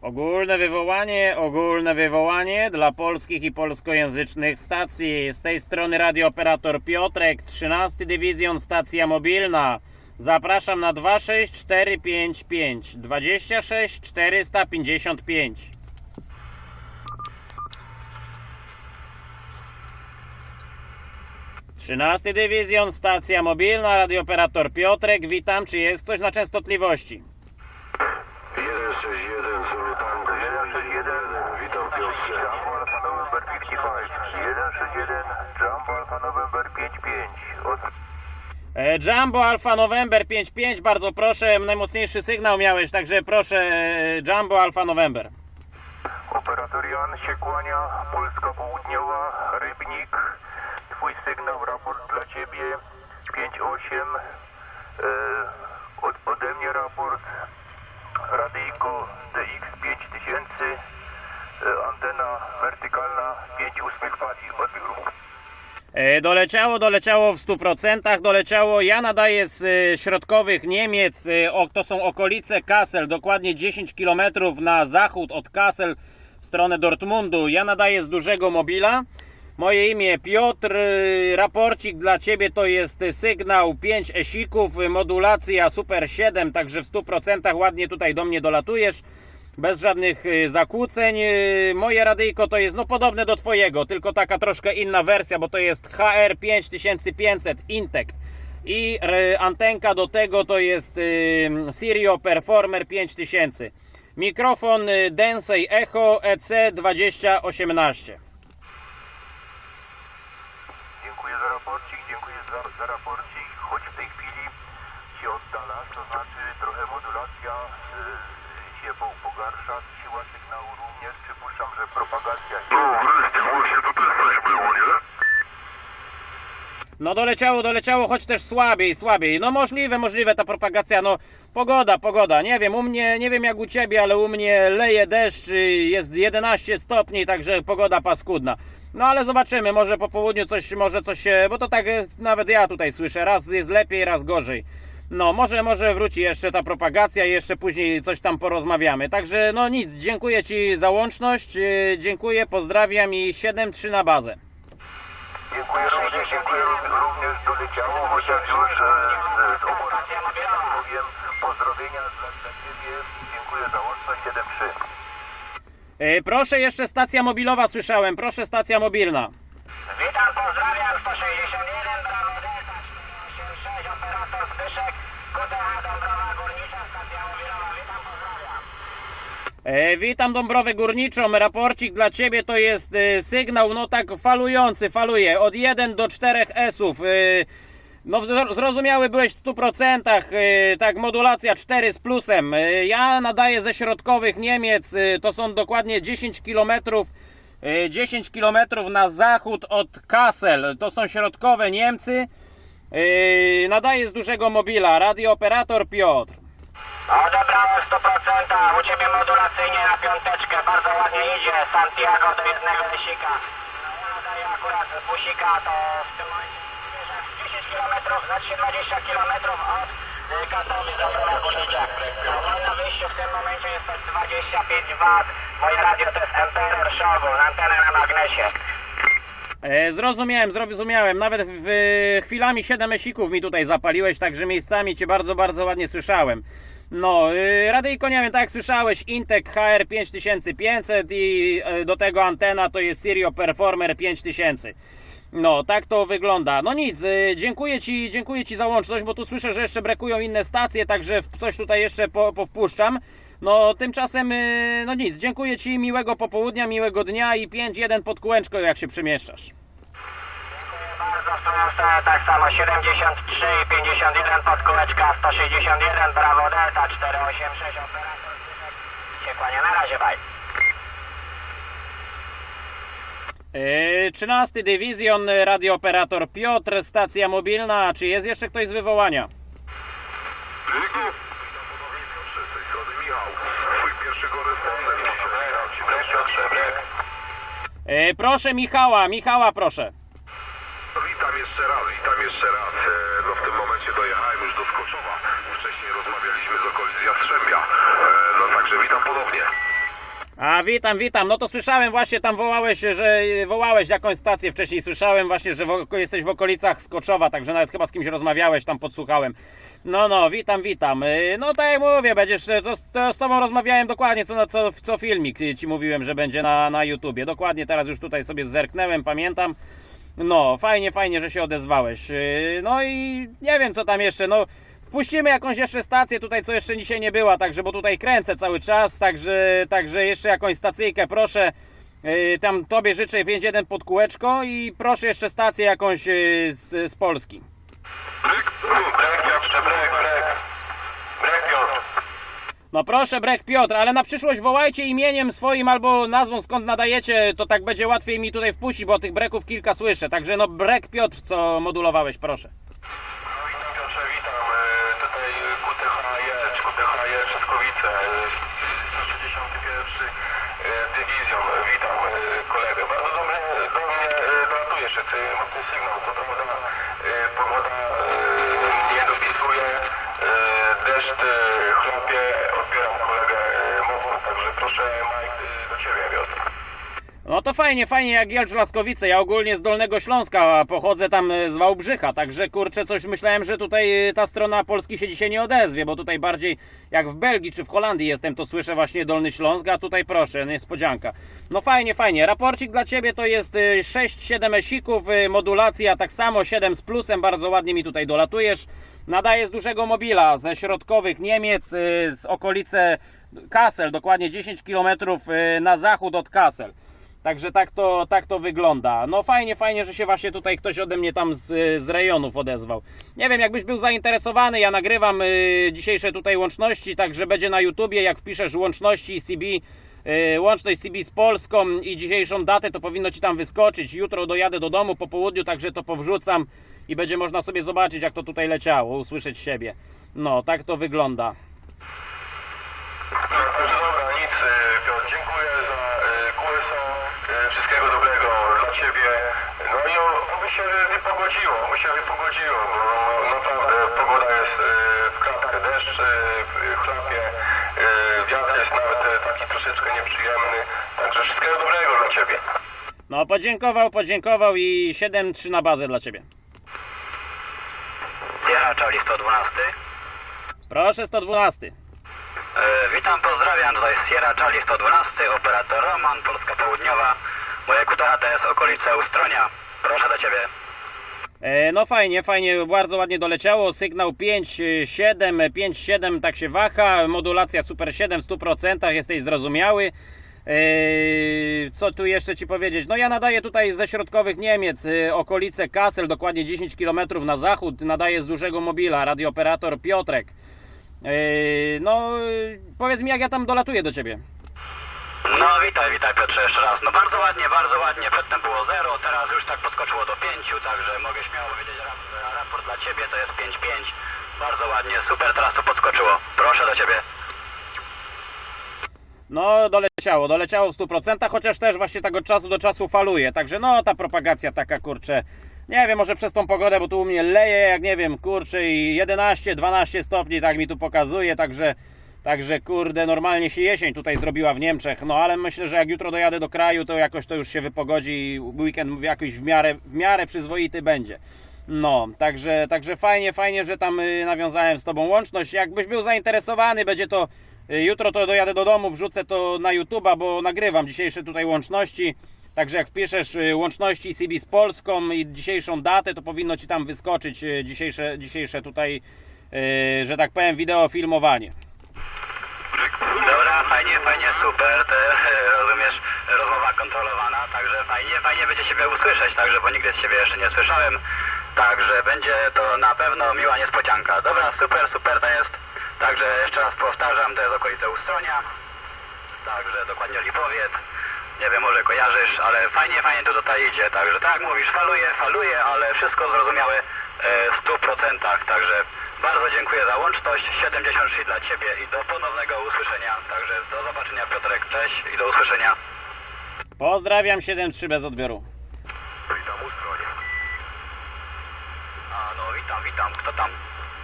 Ogólne wywołanie, ogólne wywołanie dla polskich i polskojęzycznych stacji. Z tej strony radiooperator Piotrek, 13 Dywizjon Stacja Mobilna. Zapraszam na 26455 26 455. Trzynasty Dywizjon, stacja mobilna, radiooperator Piotrek, witam, czy jest ktoś na częstotliwości? 161 Zulu Tango 161 Piotrze Jumbo Alpha November 55 161 Jumbo Alpha November 55 Od... E, Jumbo Alfa November 55, bardzo proszę, najmocniejszy sygnał miałeś, także proszę e, Jumbo Alfa November. Operator Jan się kłania Polska Południowa Rybnik. Twój sygnał, raport dla Ciebie 58 e, od, ode mnie raport. Radyjko DX 5000 e, antena wertykalna 5 ósmych fali odbiór E, Doleciało, doleciało w 100%, doleciało, ja nadaję z e, środkowych Niemiec, e, to są okolice Kassel, dokładnie 10 km na zachód od Kassel w stronę Dortmundu. Ja nadaję z dużego mobila. Moje imię Piotr, raporcik dla Ciebie to jest sygnał 5 esików, modulacja Super 7, także w 100% ładnie tutaj do mnie dolatujesz bez żadnych y, zakłóceń. Y, Moje radyjko to jest no podobne do Twojego, tylko taka troszkę inna wersja, bo to jest HR 5500 Intec. I y, antenka do tego to jest Sirio Performer 5000. Mikrofon Densei Echo E EC2018. Dziękuję za raporcik, dziękuję za, za raporcik, choć w tej chwili się oddala, to znaczy trochę modulacja się po, pogarsza, siła sygnału również, przypuszczam, że propagacja No wreszcie, właśnie to też coś było, nie? No doleciało, doleciało, choć też słabiej, słabiej. No możliwe, możliwe ta propagacja, no pogoda, pogoda. Nie wiem, u mnie, nie wiem jak u Ciebie, ale u mnie leje deszcz, jest 11 stopni, także pogoda paskudna. No ale zobaczymy, może po południu coś, może coś się, bo to tak jest, nawet ja tutaj słyszę, raz jest lepiej, raz gorzej. No, może, może wróci jeszcze ta propagacja i jeszcze później coś tam porozmawiamy. Także no nic, dziękuję Ci za łączność, y, dziękuję, pozdrawiam i 7-3 na bazę. Dziękuję również, dziękuję również, doleciało, chociaż już e, z, z operacji powiem pozdrowienia dla, Ciebie, dziękuję za łączność 7-3. E, Proszę jeszcze stacja mobilowa słyszałem, proszę stacja mobilna. Witam, pozdrawiam, 161, Brawo Delta 486, operator Zbyszek, QTH Dąbrowa Górnicza, stacja mobilowa, witam, pozdrawiam. E, witam Dąbrowę Górniczą, raporcik dla Ciebie to jest e, sygnał, no tak falujący, faluje od 1 do 4 esów. E, no zro- zrozumiały byłeś w 100%, e, tak modulacja 4 z plusem. E, ja nadaję ze środkowych Niemiec, e, to są dokładnie 10 km. 10 km na zachód od Kassel, to są środkowe Niemcy. E, Nadaję z dużego mobila, radiooperator Piotr. Odebrałem 100%, u Ciebie modulacyjnie na piąteczkę, bardzo ładnie idzie, Santiago do jednego esika. No ja nadaję akurat busika, to w tym momencie wiesz, jak 10 km, znaczy 20 km od y, Katowic do Górnicza. No mam na wyjściu w tym momencie jest to 25 W, moje radio to jest Emperor Shogun, antenę na magnesie. E, zrozumiałem, zrozumiałem. Nawet w chwilami 7 esików mi tutaj zapaliłeś, także miejscami cię bardzo, bardzo ładnie słyszałem. No, y, radyjko, nie wiem, tak słyszałeś, Intec HR 5500 i y, do tego antena to jest Sirio Performer 5000. No, tak to wygląda. No nic, y, dziękuję ci, dziękuję ci za łączność, bo tu słyszę, że jeszcze brakują inne stacje, także coś tutaj jeszcze po, powpuszczam. No, tymczasem, y, no nic, dziękuję ci, miłego popołudnia, miłego dnia i 5-1 pod kółeczko, jak się przemieszczasz. Tak samo 73 i 51 pod kółeczka 161, Brawo Delta 486, operator się kłania, na razie. Yy, 13 Dywizjon, radiooperator Piotr, stacja mobilna. Czy jest jeszcze ktoś z wywołania? Rygu? Witam ponownie Piotrze, z tej strony Michał. Twój pierwszy korespondent. Yy, proszę Michała, Michała proszę. Jeszcze raz, witam jeszcze raz. E, No w tym momencie dojechałem już do Skoczowa. Wcześniej rozmawialiśmy z okolic Jastrzębia. E, No także witam ponownie. A witam, witam. No to słyszałem właśnie tam wołałeś, że wołałeś jakąś stację wcześniej. Słyszałem właśnie, że w, jesteś w okolicach Skoczowa, także nawet chyba z kimś rozmawiałeś, tam podsłuchałem. No, no, witam, witam. Y, No tak jak mówię, będziesz, to, to z tobą rozmawiałem dokładnie, co, na- co, co filmik ci mówiłem, że będzie na, na YouTubie. Dokładnie teraz już tutaj sobie zerknęłem, pamiętam. No, fajnie, fajnie, że się odezwałeś. Yy, No i nie wiem, co tam jeszcze. No, wpuścimy jakąś jeszcze stację tutaj, co jeszcze dzisiaj nie była, także, bo tutaj kręcę cały czas, także, także jeszcze jakąś stacyjkę, proszę. Yy, Tam tobie życzę 5-1 pod kółeczko i proszę jeszcze stację jakąś yy, z, z Polski. No proszę, Brek Piotr, ale na przyszłość wołajcie imieniem swoim albo nazwą skąd nadajecie, to tak będzie łatwiej mi tutaj wpuścić, bo tych breków kilka słyszę. Także no Brek Piotr, co modulowałeś, proszę. No, witam Piotrze, witam. E, Tutaj QTHJ, czy QTHJ Trzaskowice, e, 161 e. E, Witam e, kolegę. Bardzo dobrze do mnie e, dolatujesz, jest e, mocny sygnał. Co prawda e, pogoda nie dopisuje, e, deszcz e, chlapie, odbieram kolegę e, mocno, także proszę Mike do Ciebie Piotr. No to fajnie, fajnie jak Jelcz Laskowice. Ja ogólnie z Dolnego Śląska pochodzę tam e, z Wałbrzycha, także kurczę, coś myślałem, że tutaj e, ta strona Polski się dzisiaj nie odezwie, bo tutaj bardziej jak w Belgii czy w Holandii jestem, to słyszę właśnie Dolny Śląsk, a tutaj proszę, niespodzianka. No fajnie, fajnie. Raporcik dla Ciebie to jest e, 6-7 esików, e, modulacja tak samo, 7 z plusem, bardzo ładnie mi tutaj dolatujesz. Nadaje z dużego mobila, ze środkowych Niemiec, z okolice Kassel, dokładnie 10 km na zachód od Kassel. Także tak to, tak to wygląda. No fajnie, fajnie, że się właśnie tutaj ktoś ode mnie tam z, z rejonów odezwał. Nie wiem, jakbyś był zainteresowany, ja nagrywam y, dzisiejsze tutaj łączności, także będzie na YouTubie, jak wpiszesz łączności CB, y, łączność CB z Polską i dzisiejszą datę, to powinno Ci tam wyskoczyć. Jutro dojadę do domu po południu, także to powrzucam i będzie można sobie zobaczyć, jak to tutaj leciało, usłyszeć siebie. No, tak to wygląda. No, także dobra, nic, e, Piotr, dziękuję za e, QSO, e, wszystkiego dobrego dla Ciebie. No i o- oby się wypogodziło, oby się wypogodziło, bo no, naprawdę pogoda jest e, w klatkę, deszcz e, w- chlapie, wiatr jest nawet taki troszeczkę nieprzyjemny, także wszystkiego dobrego dla Ciebie. No, podziękował, podziękował i 7-3 na bazę dla Ciebie. Sierra Charlie 112. Proszę, 112. E, witam, pozdrawiam, tutaj jest Sierra Charlie 112, operator Roman, Polska Południowa. Moje QTH to jest okolice Ustronia. Proszę do Ciebie. E, No fajnie, fajnie, bardzo ładnie doleciało. Sygnał 5.7, 5.7 tak się waha. Modulacja Super 7 w 100%, jesteś zrozumiały. E, Co tu jeszcze Ci powiedzieć? No ja nadaję tutaj ze środkowych Niemiec, e, okolice Kassel, dokładnie 10 km na zachód. Nadaję z dużego mobila, radiooperator Piotrek. No, powiedz mi jak ja tam dolatuję do Ciebie. No witaj, witaj Piotrze jeszcze raz. No bardzo ładnie, bardzo ładnie. Przedtem było 0, teraz już tak podskoczyło do 5, także mogę śmiało powiedzieć, rap- raport dla Ciebie to jest 5-5. Bardzo ładnie, super, teraz to podskoczyło. Proszę do Ciebie. No, doleciało, doleciało w 100%, chociaż też właśnie tak od czasu do czasu faluje. Także no, ta propagacja taka kurczę. Nie wiem, może przez tą pogodę, bo tu u mnie leje, jak nie wiem, kurczę, i 11-12 stopni, tak mi tu pokazuje, także, także kurde, normalnie się jesień tutaj zrobiła w Niemczech. No, ale myślę, że jak jutro dojadę do kraju, to jakoś to już się wypogodzi i weekend jakoś w miarę, w miarę przyzwoity będzie. No, także, także fajnie, fajnie, że tam y, nawiązałem z Tobą łączność. Jakbyś był zainteresowany, będzie to y, jutro to dojadę do domu, wrzucę to na YouTube'a, bo nagrywam dzisiejsze tutaj łączności. Także jak wpiszesz y, łączności CB z Polską i dzisiejszą datę, to powinno Ci tam wyskoczyć dzisiejsze, dzisiejsze tutaj, że tak powiem, wideo filmowanie. Fajnie, fajnie, super. To, rozumiesz, rozmowa kontrolowana, także fajnie, fajnie będzie Ciebie usłyszeć, także bo nigdy z Ciebie jeszcze nie słyszałem. Także będzie to na pewno miła niespodzianka. Dobra, super, super to jest. Także jeszcze raz powtarzam, to jest okolice Ustronia. Także dokładnie Lipowiec. Nie wiem, może kojarzysz, ale fajnie, fajnie to tutaj idzie. Także tak mówisz, faluje, faluje, ale wszystko zrozumiałe e, w 100%. Także bardzo dziękuję za łączność. 73 dla Ciebie i do ponownego usłyszenia. Także do zobaczenia Piotrek, cześć i do usłyszenia. Pozdrawiam 7.3 bez odbioru. Witam Ustronie. A no witam, witam. Kto tam?